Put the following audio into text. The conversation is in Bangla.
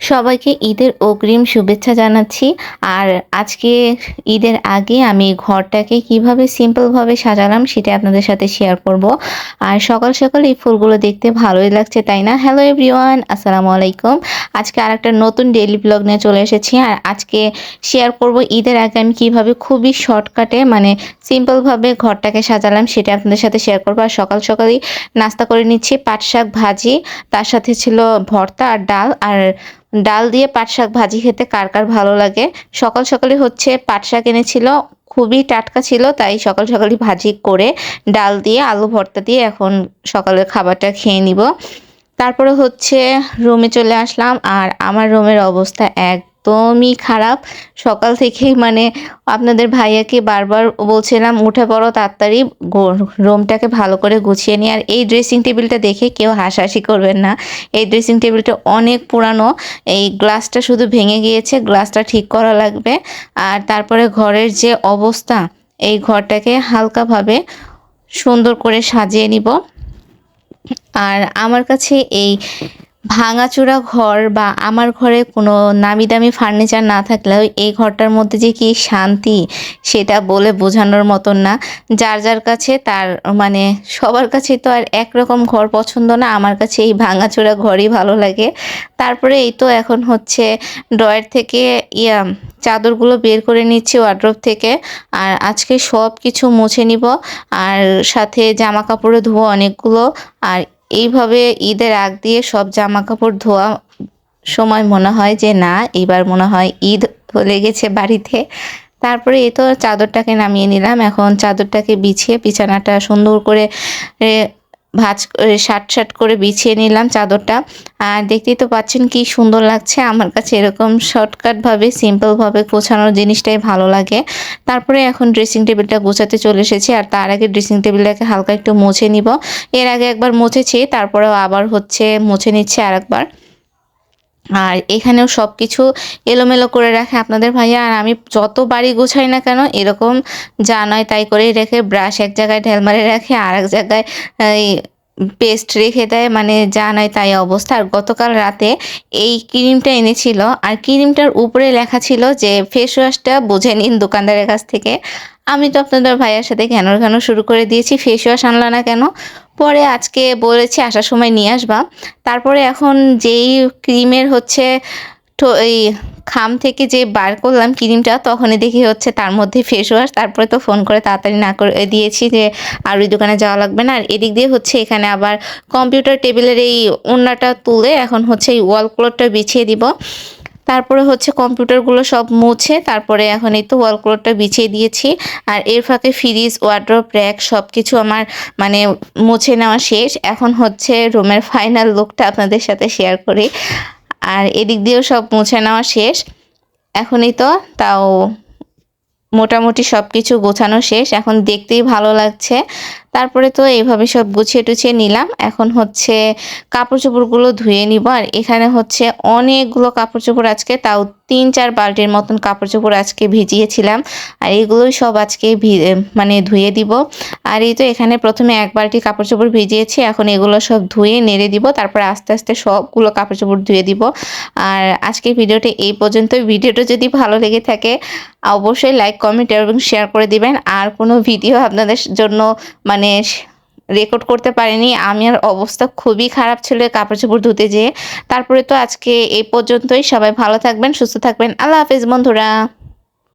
সবাইকে ঈদের অগ্রিম শুভেচ্ছা জানাচ্ছি। আর আজকে ঈদের আগে আমি ঘরটাকে কীভাবে সিম্পলভাবে সাজালাম সেটা আপনাদের সাথে শেয়ার করব। আর সকাল সকাল এই ফুলগুলো দেখতে ভালোই লাগছে, তাই না? হ্যালো এভরিওয়ান আসসালামু আলাইকুম। আজকে আর একটা নতুন ডেইলি ব্লগ নিয়ে চলে এসেছি। আর আজকে শেয়ার করব ঈদের আগে আমি কীভাবে খুবই শর্টকাটে মানে সিম্পলভাবে ঘরটাকে সাজালাম সেটা আপনাদের সাথে শেয়ার করব। আর সকাল সকালই নাস্তা করে নিচ্ছি পাট শাক ভাজি, তার সাথে ছিল ভর্তা আর ডাল। আর ডাল দিয়ে পাট শাক ভাজি খেতে কার কার ভালো লাগে? সকাল সকালে হচ্ছে পাট শাক এনেছিল, খুবই টাটকা ছিল, তাই সকাল সকালই ভাজি করে ডাল দিয়ে আলু ভর্তা দিয়ে এখন সকালের খাবারটা খেয়ে নিব। তারপরে হচ্ছে রুমে চলে আসলাম, আর আমার রুমের অবস্থা একদমই খারাপ। সকাল থেকেই মানে আপনাদের ভাইয়াকে বারবার বলছিলাম, উঠে পড়ো তাড়াতাড়ি রুমটাকে ভালো করে গুছিয়ে নিই আর এই ড্রেসিং টেবিলটা দেখে কেউ হাসাহাসি করবেন না। এই ড্রেসিং টেবিলটা অনেক পুরানো। এই গ্লাসটা শুধু ভেঙে গিয়েছে গ্লাসটা ঠিক করা লাগবে। আর তারপরে ঘরের যে অবস্থা, এই ঘরটাকে হালকাভাবে সুন্দর করে সাজিয়ে নিব। আর আমার কাছে এই ভাঙাচোরা ঘর বা আমার ঘরে কোনো নামি দামি ফার্নিচার না থাকলেও এই ঘরটার মধ্যে যে কি শান্তি, সেটা বলে বোঝানোর মতন না। যার যার কাছে তার মানে সবার কাছে তো আর একরকম ঘর পছন্দ না, আমার কাছে এই ভাঙাচোরা ঘরই ভালো লাগে। তারপরে এই তো এখন হচ্ছে ড্রয়ার থেকে ইয়া, চাদরগুলো বের করে নিচ্ছি ওয়ার্ড্রোপ থেকে। আর আজকে সব কিছু মুছে নিব। আর সাথে জামা কাপড়ে ধোয়া অনেকগুলো। আর এইভাবে ঈদের আগ দিয়ে সব জামা কাপড় ধোয়া সময় মনে হয় যে না এবার মনে হয় ঈদ লেগেছে বাড়িতে। তারপরে এ তো চাদরটাকে নামিয়ে নিলাম। এখন চাদরটাকে বিছিয়ে বিছানাটা সুন্দর করে ভাজ শার্ট শার্ট করে বিছিয়ে নিলাম চাদরটা। আর দেখতেই তো পাচ্ছেন কি সুন্দর লাগছে। আমার কাছে এরকম শর্টকাটভাবে সিম্পলভাবে গোছানোর জিনিসটাই ভালো লাগে। তারপরে এখন ড্রেসিং টেবিলটা গোছাতে চলে এসেছি। আর তার আগে ড্রেসিং টেবিলটাকে হালকা একটু মুছে নিব। এর আগে একবার মুছেছি, তারপরেও আবার হচ্ছে মুছে নিচ্ছে আর একবার আর এখানেও সব কিছু এলোমেলো করে রাখে আপনাদের ভাইয়া। আর আমি যত বাড়ি গোছাই না কেন, এরকম যা নয় তাই করেই রেখে ব্রাশ এক জায়গায় ঢেল মারে রাখে আর এক জায়গায় পেস্ট রেখে দেয় মানে যা নয় তাই অবস্থা। আর গতকাল রাতে এই ক্রিমটা এনেছিল, আর ক্রিমটার উপরে লেখা ছিল যে ফেস ওয়াশটা বুঝে নিন দোকানদারের কাছ থেকে। আমি তো আপনাদের ভাইয়ের সাথে কেন কেন শুরু করে দিয়েছি ফেস ওয়াশ আনলা না কেন? পরে আজকে বলেছি আসার সময় নিয়ে আসবা। তারপরে এখন যেই ক্রিমের হচ্ছে এই খাম থেকে যে বার করলাম ক্রিমটা, তখনই দেখি হচ্ছে তার মধ্যে ফেস ওয়াশ তারপরে তো ফোন করে তাড়াতাড়ি না করে দিয়েছি যে আর ওই দোকানে যাওয়া লাগবে না। আর এদিক দিয়ে হচ্ছে এখানে আবার কম্পিউটার টেবিলের এই ওড়নাটা তুলে এখন হচ্ছে এই ওয়াল ক্লোথটা বিছিয়ে দিব। তারপরে হচ্ছে কম্পিউটারগুলো সব মুছে, তারপরে এখন এই তো ওয়াল ক্লোথটা বিছিয়ে দিয়েছি। আর এর ফাঁকে ফ্রিজ ওয়ার্ড্রপ র্যাক সব কিছু আমার মানে মুছে নেওয়া শেষ। এখন হচ্ছে রুমের ফাইনাল লুকটা আপনাদের সাথে শেয়ার করি। আর এদিক দিয়েও সব মুছে নেওয়া শেষ। এখনই তো তাও মোটামুটি সব কিছু গোছানো শেষ। এখন দেখতেই ভালো লাগছে। তারপরে তো এইভাবে সব গুছিয়ে টুছিয়ে নিলাম। এখন হচ্ছে কাপড় চোপড়গুলো ধুয়ে নিব। আর এখানে হচ্ছে অনেকগুলো কাপড় চোপড় আজকে, তাও তিন চার বাল্টির মতন কাপড় চোপড় আজকে ভিজিয়েছিলাম। আর এগুলোই সব আজকে মানে ধুয়ে দিব। আর এই তো এখানে প্রথমে এক বালতি কাপড় চোপড় ভিজিয়েছি। এখন এগুলো সব ধুয়ে নেড়ে দিব। তারপর আস্তে আস্তে সবগুলো কাপড় চোপড় ধুয়ে দিব। আর আজকে ভিডিওটা এই পর্যন্ত ভিডিওটা যদি ভালো লেগে থাকে, অবশ্যই লাইক, কমেন্ট এবং শেয়ার করে দিবেন। আর কোনো ভিডিও আপনাদের জন্য মানে মানে রেকর্ড করতে পারিনি। আমার অবস্থা খুবই খারাপ ছিল কাপড় চোপড় ধুতে যেয়ে। তারপরে তো আজকে এই পর্যন্তই। সবাই ভালো থাকবেন, সুস্থ থাকবেন। আল্লাহ হাফিজ বন্ধুরা।